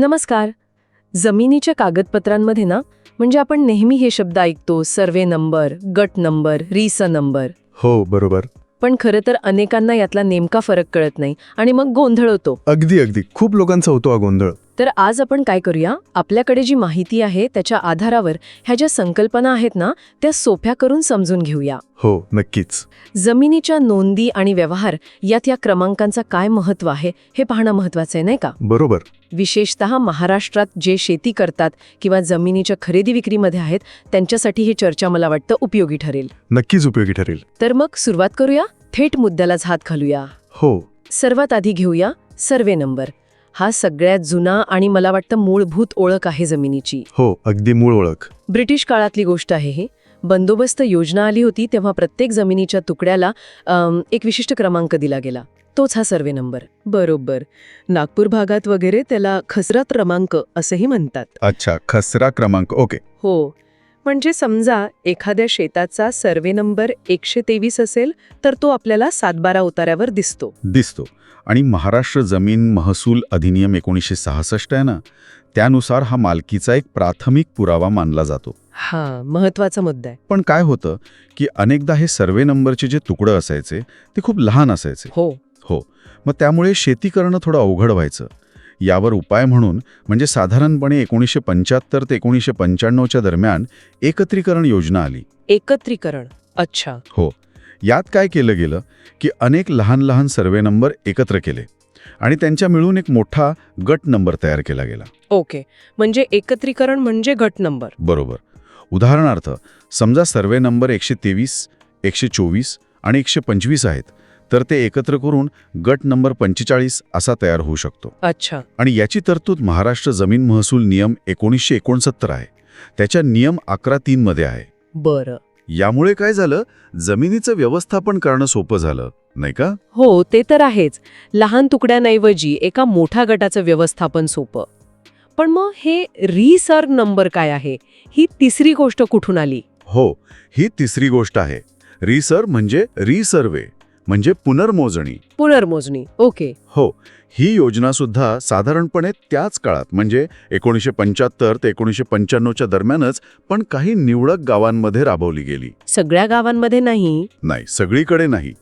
नमस्कार. जमिनीच्या कागदपत्रांमध्ये ना म्हणजे आपण नेहमी हे शब्द ऐकतो सर्वे नंबर गट नंबर रिस नंबर. हो बरोबर. पण खरं तर अनेकांना यातला नेमका फरक कळत नाही आणि मग गोंधळ होतो. अगदी अगदी. खूप लोकांचा होतो हा गोंधळ. तर आज आपण काय करूया? आपल्याकडे जी माहिती आहे त्याच्या आधारावर ह्या ज्या संकल्पना आहेत ना त्या सोप्या करून समजून घेऊया. हो नक्कीच. जमिनीच्या नोंदी आणि व्यवहार यात या क्रमांकांचा काय महत्त्व आहे हे पाहणं महत्वाचं आहे नाही का? बरोबर. विशेषत महाराष्ट्रात जे शेती करतात किंवा जमिनीच्या खरेदी विक्रीमध्ये आहेत त्यांच्यासाठी ही चर्चा मला वाटतं उपयोगी ठरेल. नक्कीच उपयोगी ठरेल. तर मग सुरुवात करूया थेट मुद्द्यालाच हात घालूया. हो. सर्वात आधी घेऊया सर्वे नंबर. हा सगळ्यात जुना आणि मला वाटतं मूलभूत ओळख आहे जमिनीची. हो अगदी मूळ ओळख. ब्रिटिश काळातली गोष्ट आहे ही. बंदोबस्त योजना आली होती तेव्हा प्रत्येक जमिनीच्या तुकड्याला एक विशिष्ट क्रमांक दिला गेला. तोच हा सर्वे नंबर. बरोबर. नागपूर भागात वगैरे त्याला खसरा क्रमांक असेही म्हणतात. अच्छा खसरा क्रमांक. ओके. हो. म्हणजे समजा एखाद्या शेताचा सर्वे नंबर एकशे तेवीस असेल तर तो आपल्याला सातबारा उतार्यावर दिसतो. दिसतो. आणि महाराष्ट्र जमीन महसूल अधिनियम एकोणीसशे सहासष्ट आहे ना? त्यानुसार हा मालकीचा एक प्राथमिक पुरावा मानला जातो. हा महत्त्वाचा मुद्दा आहे. पण काय होतं की अनेकदा हे सर्वे नंबरचे जे तुकडं असायचे ते खूप लहान असायचे. हो. हो. मग त्यामुळे शेती करणं थोडं अवघड व्हायचं. यावर उपाय म्हणून म्हणजे साधारणपणे एकोणीसशे पंच्याहत्तर ते एकोणीसशे पंच्याण्णवच्या दरम्यान एकत्रीकरण योजना आली. एकत्रीकरण. अच्छा. हो. यात काय केलं गेलं की अनेक लहान लहान सर्वे नंबर एकत्र केले आणि त्यांच्या मिळून एक मोठा गट नंबर तयार केला गेला. ओके. म्हणजे एकत्रीकरण म्हणजे गट नंबर. बरोबर. उदाहरणार्थ समजा सर्वे नंबर एकशे तेवीस एकशे चोवीस आणि एकशे पंचवीस आहेत. तर ते एकत्र करून गट नंबर पंचेचाळीस असा तयार होऊ शकतो. अच्छा. आणि याची तरतूद महाराष्ट्र जमीन महसूल नियम एकोणीसशे एकोणसत्तर आहे. त्याच्या नियम अकरा तीनमध्ये आहे. बरं. यामुळे काय झालं? जमिनीचं व्यवस्थापन करणं सोपं झालं नाही का? हो ते तर आहेच. लहान तुकड्यांऐवजी एका मोठ्या गटाचं व्यवस्थापन सोपं. पण मग हे रिसर नंबर काय आहे? ही तिसरी गोष्ट कुठून आली? हो ही तिसरी गोष्ट आहे. रिसर म्हणजे रिसर्वे. म्हणजे पुनर्मोजणी. पुनर्मोजणी. ओके. हो ही योजना सुद्धा साधारणपणे त्याच काळात म्हणजे एकोणीसशे पंच्याहत्तर ते एकोणीसशे पंच्याण्णवच्या दरम्यानच पण काही निवडक गावांमध्ये राबवली गेली. सगळ्या गावांमध्ये नाही? नाही सगळीकडे नाही.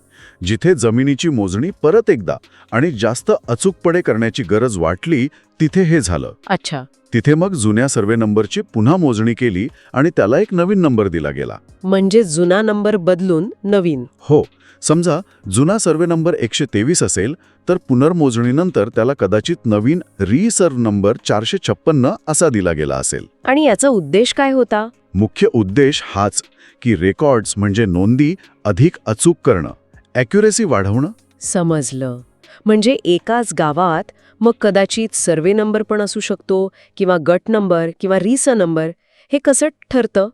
जिथे जमिनीची मोजणी परत एकदा आणि जास्त अचूकपणे करण्याची गरज वाटली तिथे हे झालं. अच्छा. तिथे मग जुन्या सर्वे नंबरची पुन्हा मोजणी केली आणि त्याला एक नवीन नंबर दिला गेला. म्हणजे जुना नंबर बदलून नवीन. हो. समजा जुना सर्वे नंबर एकशे तेवीस असेल तर पुनर्मोजणीनंतर त्याला कदाचित नवीन रिसर्व नंबर चारशे छप्पन्न असा दिला गेला असेल. आणि याचा उद्देश काय होता? मुख्य उद्देश हाच की रेकॉर्ड्स म्हणजे नोंदी अधिक अचूक करणं. ॲक्युरेसी वाढवणं? समजलं. म्हणजे एकाच गावात मग कदाचित सर्वे नंबर पण असू शकतो किंवा गट नंबर किंवा रिस नंबर हे कसं ठरतं?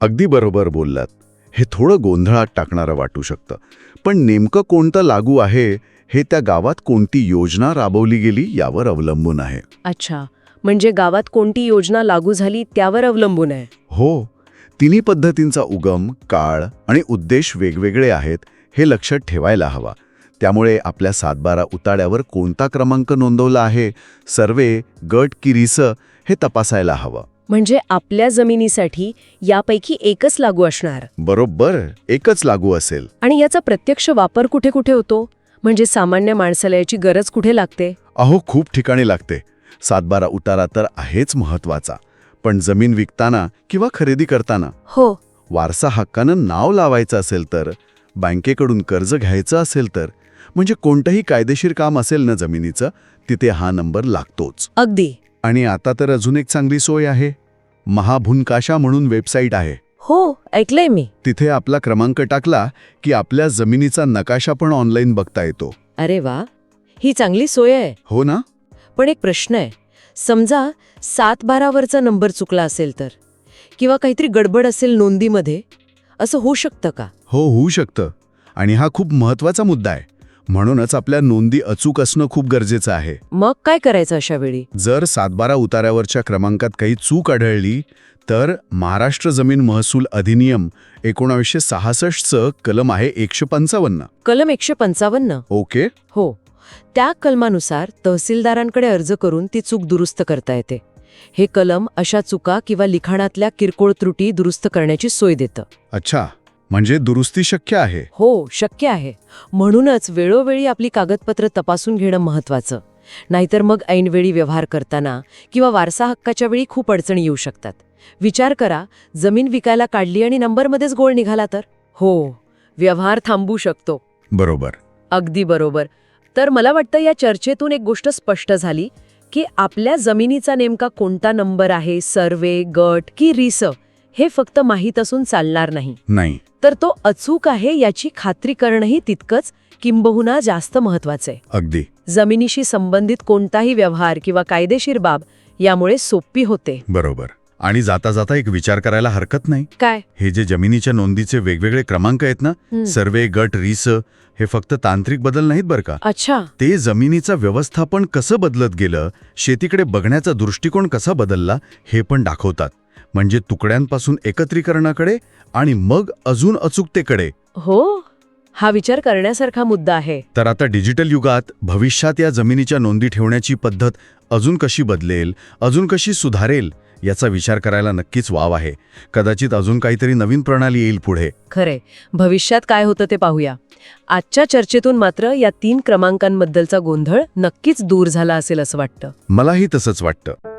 अगदी बरोबर बोललात. हे थोडं गोंधळात टाकणारं वाटू शकतं. पण नेमकं कोणतं लागू आहे? हे त्या गावात कोणती योजना राबवली गेली यावर अवलंबून आहे. अच्छा. म्हणजे गावात कोणती योजना लागू झाली त्यावर अवलंबून आहे. हो. तिन्ही पद्धतींचा उगम काळ आणि उद्देश वेगवेगळे आहेत. हे लक्षात ठेवायला हवा. त्यामुळे आपल्या सातबारा उताड्यावर कोणता क्रमांक नोंदवला आहे सर्वे गट की रिस हे तपासायला हवं. म्हणजे आपल्या जमिनीसाठी यापैकी एकच लागू असणार. बरोबर एकच लागू असेल. आणि याचा प्रत्यक्ष वापर कुठे कुठे होतो? म्हणजे सामान्य माणसाला याची गरज कुठे लागते? अहो खूप ठिकाणी लागते. सातबारा उतारा तर आहेच महत्त्वाचा पण जमीन विकताना किंवा खरेदी करताना? हो. वारसा हक्कानं नाव लावायचं असेल तर? बँकेकडून कर्ज घ्यायचं असेल तर म्हणजे कोणतंही कायदेशीर काम असेल ना जमिनीचं तिथे हा नंबर लागतोच. अगदी. आणि आता तर अजून एक चांगली सोय आहे. महाभुनकाशा म्हणून वेबसाईट आहे. हो ऐकलंय मी. तिथे आपला क्रमांक टाकला की आपल्या जमिनीचा नकाशा पण ऑनलाईन बघता येतो. अरे वा ही चांगली सोय आहे. हो ना? पण एक प्रश्न आहे. समजा सात बारावरचा नंबर चुकला असेल तर किंवा काहीतरी गडबड असेल नोंदीमध्ये असं होऊ शकतं का? हो होऊ शकतं. आणि हा खूप महत्त्वाचा मुद्दा आहे. म्हणूनच आपल्या नोंदी अचूक असणं खूप गरजेचं आहे. मग काय करायचं अशा वेळी? जर सातबारा उतार्यावरच्या क्रमांकात काही चूक आढळली तर महाराष्ट्र जमीन महसूल अधिनियम एकोणावीसशे सहासष्टचं कलम आहे एकशे पंचावन्न. कलम एकशे पंचावन्न? ओके. हो. त्या कलमानुसार तहसीलदारांकडे अर्ज करून ती चूक दुरुस्त करता येते. हे कलम अशा चुका किंवा लिखाणातल्या किरकोळ त्रुटी दुरुस्त करण्याची सोय देतं. अच्छा. म्हणजे दुरुस्ती शक्य आहे. हो शक्य आहे. म्हणूनच वेळोवेळी आपली कागदपत्र तपासून घेणं महत्वाचं नाहीतर मग ऐनवेळी व्यवहार करताना किंवा वारसा हक्काच्या वेळी खूप अडचणी येऊ शकतात. विचार करा जमीन विकायला काढली आणि नंबरमध्येच गोळ निघाला तर? हो व्यवहार थांबू शकतो. बरोबर. अगदी बरोबर. तर मला वाटतं या चर्चेतून एक गोष्ट स्पष्ट झाली की आपल्या जमिनीचा नेमका कोणता नंबर आहे? सर्वे गट की रिस? हे फक्त माहीत असून चालणार नाही. नाही. तर तो अचूक आहे याची खात्री करणंही तितकंच किंबहुना जास्त महत्वाचं आहे. अगदी. जमिनीशी संबंधित कोणताही व्यवहार किंवा कायदेशीर बाब यामुळे सोपी होते. बरोबर. आणि जाता जाता एक विचार करायला हरकत नाही. काय? हे जे जमिनीच्या नोंदीचे वेगवेगळे क्रमांक आहेत ना. सर्वे गट रिस हे फक्त तांत्रिक बदल नाहीत बरं का? अच्छा. ते जमिनीचं व्यवस्थापन कसं बदलत गेलं शेतीकडे बघण्याचा दृष्टिकोन कसा बदलला हे पण दाखवतात. म्हणजे तुकड्यांपासून एकत्रीकरणाकडे आणि मग अजून अचूकतेकडे. हो हा विचार करण्यासारखा मुद्दा आहे. तर आता डिजिटल युगात भविष्यात या जमिनीच्या नोंदी ठेवण्याची पद्धत अजून कशी बदलेल अजून कशी सुधारेल याचा विचार करायला नक्कीच वाव आहे. कदाचित अजून काहीतरी नवीन प्रणाली येईल पुढे. खरे. भविष्यात काय होतं ते पाहूया. आजच्या चर्चेतून मात्र या तीन क्रमांकांबद्दलचा गोंधळ नक्कीच दूर झाला असेल असं वाटतं. मलाही तसंच वाटतं.